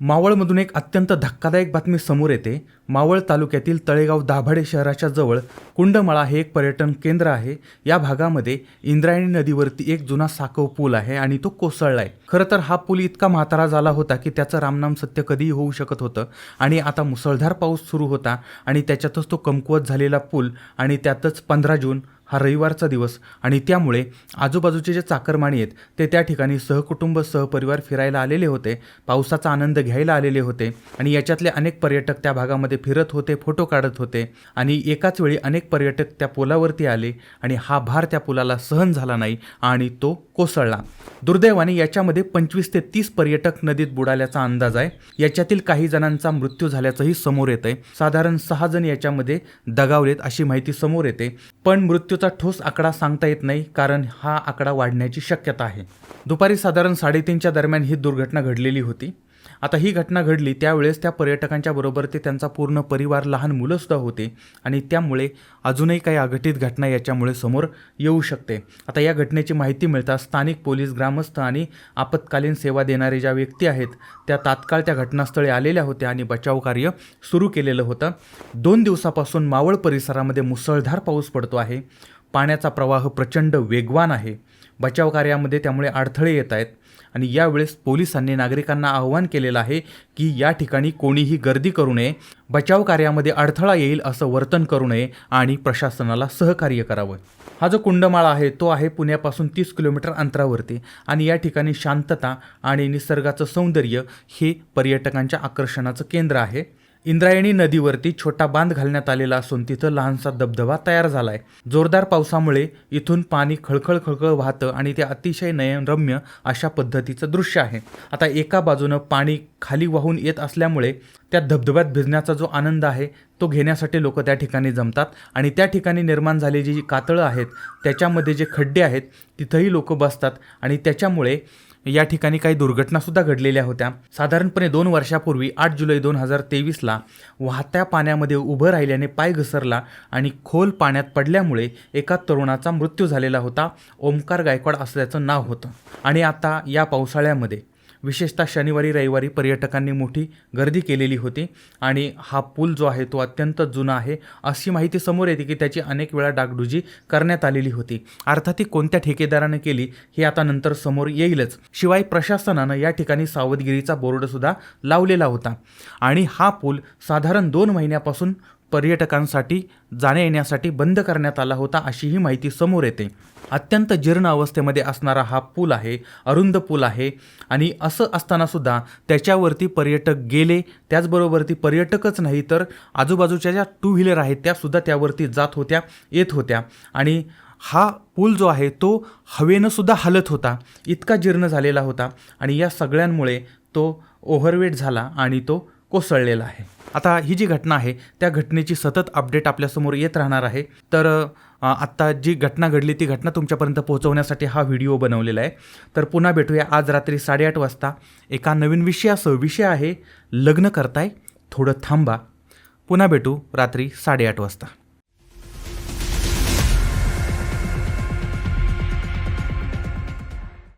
मावळमधून एक अत्यंत धक्कादायक बातमी समोर येते. मावळ तालुक्यातील तळेगाव दाभाडे शहराच्या जवळ कुंडमाळा हे एक पर्यटन केंद्र आहे. या भागामध्ये इंद्रायणी नदीवरती एक जुना साकव पूल आहे आणि तो कोसळला आहे खरं तर हा पूल इतका म्हातारा झाला होता की त्याचं रामनाम सत्य कधीही होऊ शकत होतं आणि आता मुसळधार पाऊस सुरू होता आणि त्याच्यातच तो कमकुवत झालेला पूल आणि त्यातच पंधरा जून हा रविवारचा दिवस आणि त्यामुळे आजूबाजूचे जे चाकरमाणी आहेत ते त्या ठिकाणी सहकुटुंब सहपरिवार फिरायला आलेले होते पावसाचा आनंद घ्यायला आलेले होते आणि याच्यातले अनेक पर्यटक त्या भागामध्ये फिरत होते फोटो काढत होते आणि एकाच वेळी अनेक पर्यटक त्या पुलावरती आले आणि हा भार त्या पुलाला सहन झाला नाही आणि तो कोसळला. दुर्दैवाने याच्यामध्ये पंचवीस ते तीस पर्यटक नदीत बुडाल्याचा अंदाज आहे. याच्यातील काही जणांचा मृत्यू झाल्याचंही समोर येत आहे साधारण सहा जण याच्यामध्ये दगावलेत अशी माहिती समोर येते. पण मृत्यू मृत्यूचा ठोस आकडा सांगता येत नाही कारण हा आकडा वाढण्याची शक्यता आहे. दुपारी साधारण साडेतीनच्या दरम्यान ही दुर्घटना घडलेली होती. आता ही घटना घडली त्यावेळेस त्या पर्यटकांच्या बरोबर ते त्यांचा पूर्ण परिवार लहान मुलंसुद्धा होते आणि त्यामुळे अजूनही काही अघटित घटना याच्यामुळे समोर येऊ शकते. आता या घटनेची माहिती मिळताच स्थानिक पोलीस ग्रामस्थ आणि आपत्कालीन सेवा देणारे ज्या व्यक्ती आहेत त्या तात्काळ त्या घटनास्थळी आलेल्या होत्या आणि बचाव कार्य सुरू केलेलं होतं. दोन दिवसापासून मावळ परिसरामध्ये मुसळधार पाऊस पडतो आहे. पाण्याचा प्रवाह प्रचंड वेगवान आहे. बचाव कार्यामध्ये त्यामुळे अडथळे येत आहेत. आणि यावेळेस पोलिसांनी नागरिकांना आवाहन केलेलं आहे की या ठिकाणी कोणीही गर्दी करू नये बचाव कार्यामध्ये अडथळा येईल असं वर्तन करू नये आणि प्रशासनाला सहकार्य करावं. हा जो कुंडमाळा आहे तो आहे पुण्यापासून तीस किलोमीटर अंतरावरती आणि या ठिकाणी शांतता आणि निसर्गाचं सौंदर्य हे पर्यटकांच्या आकर्षणाचं केंद्र आहे. इंद्रायणी नदीवरती छोटा बांध घालण्यात आलेला असून तिथं लहानसा धबधबा तयार झाला आहे जोरदार पावसामुळे इथून पाणी खळखळ खळखळ वाहतं आणि ते अतिशय नयनरम्य अशा पद्धतीचं दृश्य आहे. आता एका बाजूनं पाणी खाली वाहून येत असल्यामुळे त्या धबधब्यात भिजण्याचा जो आनंद आहे तो घेण्यासाठी लोक त्या ठिकाणी जमतात आणि त्या ठिकाणी निर्माण झालेली जी कातळं आहेत त्याच्यामध्ये जे खड्डे आहेत तिथंही लोक बसतात आणि त्याच्यामुळे या ठिकाणी काही दुर्घटनासुद्धा घडलेल्या होत्या. साधारणपणे दोन वर्षापूर्वी आठ जुलै दोन हजार तेवीसला वाहत्या पाण्यामध्ये उभं राहिल्याने पाय घसरला आणि खोल पाण्यात पडल्यामुळे एका तरुणाचा मृत्यू झालेला होता. ओमकार गायकवाड असल्याचं नाव होतं. आणि आता या पावसाळ्यामध्ये विशेषतः शनिवारी रविवारी पर्यटकांनी मोठी गर्दी केलेली होती. आणि हा पूल जो आहे तो अत्यंत जुना आहे. अशी माहिती समोर येते की त्याची अनेक वेळा डागडुजी करण्यात आलेली होती. अर्थात ती कोणत्या ठेकेदारानं केली हे आता नंतर समोर येईलच. शिवाय प्रशासनानं या ठिकाणी सावधगिरीचा बोर्डसुद्धा लावलेला होता. आणि हा पूल साधारण दोन महिन्यापासून पर्यटकांसाठी जाण्या येण्यासाठी बंद करण्यात आला होता अशीही माहिती समोर येते. अत्यंत जीर्ण अवस्थेमध्ये असणारा हा पूल आहे अरुंद पूल आहे. आणि असं असतानासुद्धा त्याच्यावरती पर्यटक गेले त्याचबरोबर ती पर्यटकच नाही तर आजूबाजूच्या ज्या टू व्हीलर आहेत त्यासुद्धा त्यावरती जात होत्या येत होत्या. आणि हा पूल जो आहे तो हवेनं सुद्धा हलत होता इतका जीर्ण झालेला होता. आणि या सगळ्यांमुळे तो ओव्हरवेट झाला आणि तो कोसळलेला आहे. आता ही जी घटना आहे त्या घटनेची सतत अपडेट आपल्यासमोर येत राहणार आहे. तर आत्ता जी घटना घडली ती घटना तुमच्यापर्यंत पोहोचवण्यासाठी हा व्हिडिओ बनवलेला आहे. तर पुन्हा भेटूया आज रात्री साडेआठ वाजता. एका नवीन विषयासह विषय आहे लग्न करताय थोडं थांबा. पुन्हा भेटू रात्री साडेआठ वाजता.